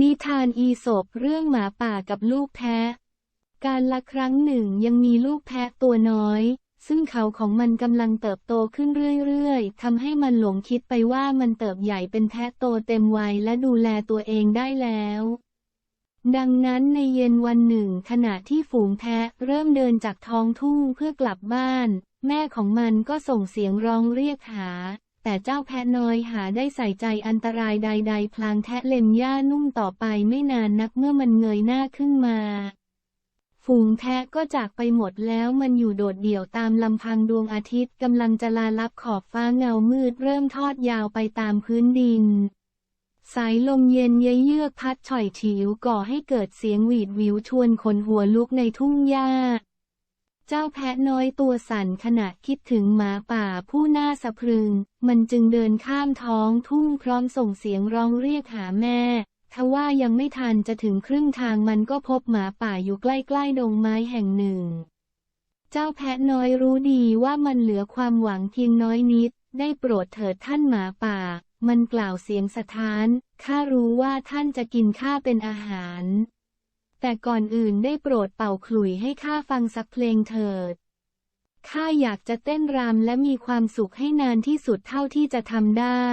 นิทานอีสปเรื่องหมาป่ากับลูกแพะ การละครั้งหนึ่งยังมีลูกแพะตัวน้อย ซึ่งเขาของมันกำลังเติบโตขึ้นเรื่อยๆทำให้มันหลงคิดไปว่ามันเติบใหญ่เป็นแพะโตเต็มวัยและดูแลตัวเองได้แล้ว ดังนั้นในเย็นวันหนึ่งขณะที่ฝูงแพะเริ่มเดินจากท้องทุ่งเพื่อกลับบ้าน แม่ของมันก็ส่งเสียงร้องเรียกหา แต่เจ้าแพะน้อยหาได้ใส่ใจอันตรายใด ๆ พลางแทะเล็มหญ้านุ่มต่อไปไม่นานนักเมื่อมันเงยหน้าขึ้นมา ฝูงแพะก็จากไปหมดแล้วมันอยู่โดดเดี่ยวตามลำพังดวงอาทิตย์กำลังจะลาลับขอบฟ้าเงามืดเริ่มทอดยาวไปตามพื้นดิน สายลมเย็นเยือกพัดฉ่อยฉิวก่อให้เกิดเสียงหวีดวิวชวนขนหัวลุกในทุ่งหญ้า เจ้าแพะน้อยตัวสั่นขณะคิดถึงหมาป่าผู้น่าสะพรึง มันจึงเดินข้ามท้องทุ่งพร้อมส่งเสียงร้องเรียกหาแม่ทว่ายังไม่ทันจะถึงครึ่งทางมันก็พบหมาป่าอยู่ใกล้ๆดงไม้แห่งหนึ่ง เจ้าแพะน้อยรู้ดีว่ามันเหลือความหวังเพียงน้อยนิด ได้โปรดเถิดท่านหมาป่า มันกล่าวเสียงสะท้าน ข้ารู้ว่าท่านจะกินข้าเป็นอาหาร แต่ก่อนอื่นได้โปรดเป่าขลุ่ยให้ข้าฟังสักเพลงเถิด ข้าอยากจะเต้นรำและมีความสุขให้นานที่สุดเท่าที่จะทำได้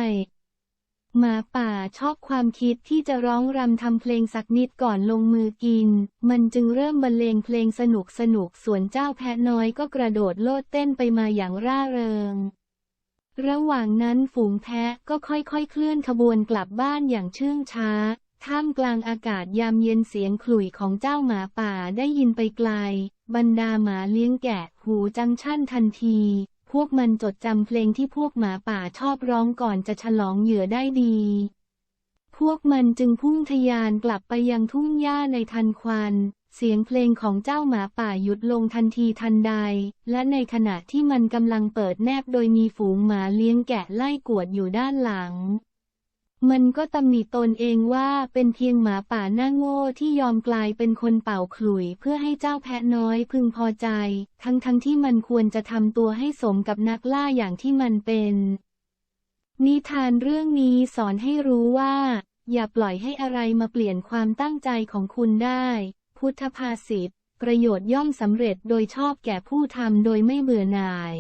หมาป่าชอบความคิดที่จะร้องรำทำเพลงสักนิดก่อนลงมือกิน มันจึงเริ่มบรรเลงเพลงสนุกสนุกส่วนเจ้าแพะน้อยก็กระโดดโลดเต้นไปมาอย่างร่าเริงระหว่างนั้นฝูงแพะก็ค่อยๆ เคลื่อนขบวนกลับบ้านอย่างเชื่องช้า ท่ามกลางอากาศยามเย็นเสียงขลุ่ยของเจ้าหมาป่าได้ยินไปไกล บรรดาหมาเลี้ยงแกะหูจังชั่นทันที พวกมันจดจำเพลงที่พวกหมาป่าชอบร้องก่อนจะฉลองเหยื่อได้ดี พวกมันจึงพุ่งทะยานกลับไปยังทุ่งหญ้าในทันควันเสียงเพลงของเจ้าหมาป่าหยุดลงทันทีทันใด และในขณะที่มันกำลังเปิดแนบโดยมีฝูงหมาเลี้ยงแกะไล่กวดอยู่ด้านหลัง มันก็ตำหนิตนเองว่าเป็นเพียงหมาป่าหน้าโง่ที่ยอมกลายเป็นคนเป่าขลุ่ยเพื่อให้เจ้าแพะน้อยพึงพอใจ ทั้งทั้งที่มันควรจะทำตัวให้สมกับนักล่าอย่างที่มันเป็น นิทานเรื่องนี้สอนให้รู้ว่า อย่าปล่อยให้อะไรมาเปลี่ยนความตั้งใจของคุณได้ พุทธภาษิตประโยชน์ย่อมสำเร็จโดยชอบแก่ผู้ทำโดยไม่เบื่อหน่าย